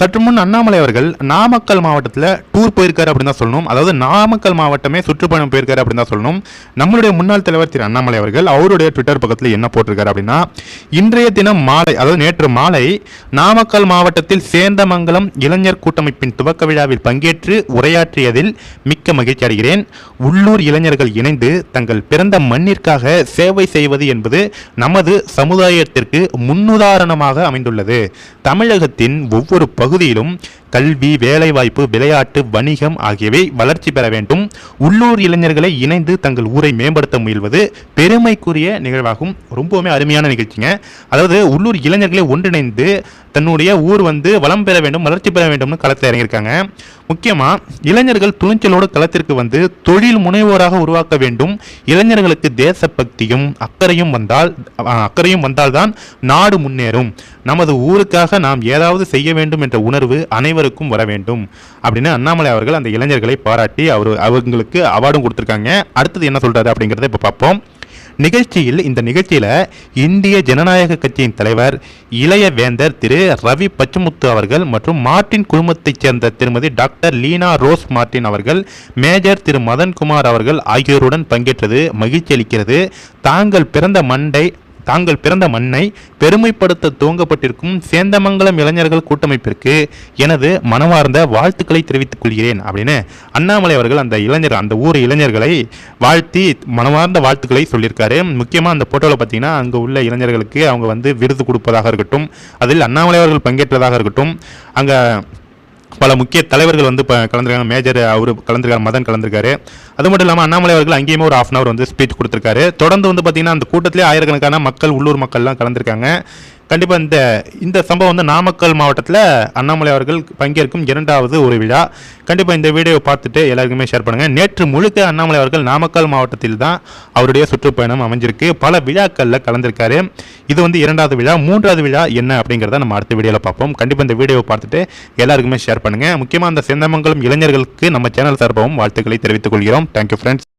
சற்று முன் அண்ணாமலை அவர்கள் நாமக்கல் மாவட்டத்தில் டூர் போயிருக்காரு அப்படின்னு தான் சொல்லணும். அதாவது நாமக்கல் மாவட்டமே சுற்றுப்பயணம் போயிருக்காரு அப்படின்னு தான் சொல்லணும். நம்மளுடைய முன்னாள் தலைவர் திரு அண்ணாமலை அவர்கள் அவருடைய ட்விட்டர் பக்கத்தில் என்ன போட்டிருக்காரு அப்படின்னா இன்றைய தினம் மாலை அதாவது நேற்று மாலை நாமக்கல் மாவட்டத்தில் சேந்தமங்கலம் இளைஞர் கூட்டமைப்பின் துவக்க விழாவில் பங்கேற்று உரையாற்றியதில் மிக்க மகிழ்ச்சி அடைகிறேன். உள்ளூர் இளைஞர்கள் இணைந்து தங்கள் பிறந்த மண்ணிற்காக சேவை செய்வது என்பது நமது சமுதாயத்திற்கு முன்னுதாரணமாக அமைந்துள்ளது. தமிழகத்தின் ஒவ்வொரு பகுதியிலும் கல்வி வேலைவாய்ப்பு விளையாட்டு வணிகம் ஆகியவை வளர்ச்சி பெற வேண்டும். உள்ளூர் இளைஞர்களை இணைந்து தங்கள் ஊரை மேம்படுத்த முயல்வது பெருமைக்குரிய நிகழ்வாகும். ரொம்பவுமே அருமையான நிகழ்ச்சிங்க. அதாவது உள்ளூர் இளைஞர்களை ஒன்றிணைந்து தன்னுடைய ஊர் வந்து வளம் பெற வேண்டும் வளர்ச்சி பெற வேண்டும்னு களத்தில் இறங்கியிருக்காங்க. முக்கியமாக இளைஞர்கள் துணிச்சலோடு களத்திற்கு வந்து தொழில் முனைவோராக உருவாக்க வேண்டும். இளைஞர்களுக்கு தேசபக்தியும் அக்கறையும் வந்தால் அக்கறையும் வந்தால்தான் நாடு முன்னேறும். நமது ஊருக்காக நாம் ஏதாவது செய்ய வேண்டும் என்ற உணர்வு அனைவருக்கும் வர வேண்டும். அப்படின்னு அண்ணாமலை அவர்கள் அந்த இளைஞர்களை பாராட்டி அவர் அவங்களுக்கு அவார்டும் கொடுத்துருக்காங்க. அடுத்தது என்ன சொல்றாரு அப்படிங்கிறத இப்போ பார்ப்போம். நிகழ்ச்சியில் இந்த நிகழ்ச்சியில் இந்திய ஜனநாயக கட்சியின் தலைவர் இளைய வேந்தர் திரு ரவி பச்சமுத்து அவர்கள் மற்றும் மார்ட்டின் குழுமத்தைச் சேர்ந்த திருமதி டாக்டர் லீனா ரோஸ் மார்ட்டின் அவர்கள் மேஜர் திரு மதன்குமார் அவர்கள் ஆகியோருடன் பங்கேற்றது மகிழ்ச்சி அளிக்கிறது. தாங்கள் பிறந்த மண்டை தாங்கள் பிறந்த மண்ணை பெருமைப்படுத்த துவங்கப்பட்டிருக்கும் சேந்தமங்கலம் இளைஞர்கள் கூட்டமைப்பிற்கு எனது மனமார்ந்த வாழ்த்துக்களை தெரிவித்துக் கொள்கிறேன் அப்படின்னு அண்ணாமலை அவர்கள் அந்த இளைஞர் அந்த ஊர் இளைஞர்களை வாழ்த்தி மனமார்ந்த வாழ்த்துக்களை சொல்லியிருக்காரு. முக்கியமாக அந்த ஃபோட்டோவில் பார்த்தீங்கன்னா அங்கே உள்ள இளைஞர்களுக்கு அவங்க வந்து விருது கொடுப்பதாக இருக்கட்டும் அதில் அண்ணாமலை அவர்கள் பங்கேற்றதாக இருக்கட்டும் அங்கே பல முக்கிய தலைவர்கள் வந்து இப்போ கலந்துருக்காங்க. மேஜர் அவர் கலந்துருக்காரு மதன் கலந்துருக்காரு. அது மட்டும் இல்லாமல் அண்ணாமலை அவர்கள் அங்கேயுமே ஒரு ஆஃப் அன் அவர் வந்து ஸ்பீச் கொடுத்துருக்காரு. தொடர்ந்து வந்து பார்த்தீங்கன்னா அந்த கூட்டத்திலே ஆயிரக்கணக்கான மக்கள் உள்ளூர் மக்கள்லாம் கலந்துருக்காங்க. கண்டிப்பாக இந்த இந்த சம்பவம் வந்து நாமக்கல் மாவட்டத்தில் அண்ணாமலை அவர்கள் பங்கேற்கும் இரண்டாவது ஒரு விழா. கண்டிப்பாக இந்த வீடியோவை பார்த்துட்டு எல்லாருக்குமே ஷேர் பண்ணுங்கள் நேற்று முழுக்க அண்ணாமலை அவர்கள் நாமக்கல் மாவட்டத்தில் தான் அவருடைய சுற்றுப்பயணம் அமைஞ்சிருக்கு. பல விழாக்களில் கலந்திருக்காரு. இது வந்து இரண்டாவது விழா. மூன்றாவது விழா என்ன அப்படிங்கிறத நம்ம அடுத்த வீடியோவில் பார்ப்போம். கண்டிப்பாக இந்த வீடியோவை பார்த்துட்டு எல்லாருக்குமே ஷேர் பண்ணுங்கள் முக்கியமாக அந்த செந்தமங்கலம் இளைஞர்களுக்கு நம்ம சேனல் சார்பாகவும் வாழ்த்துக்களை தெரிவித்துக் கொள்கிறோம். Thank you friends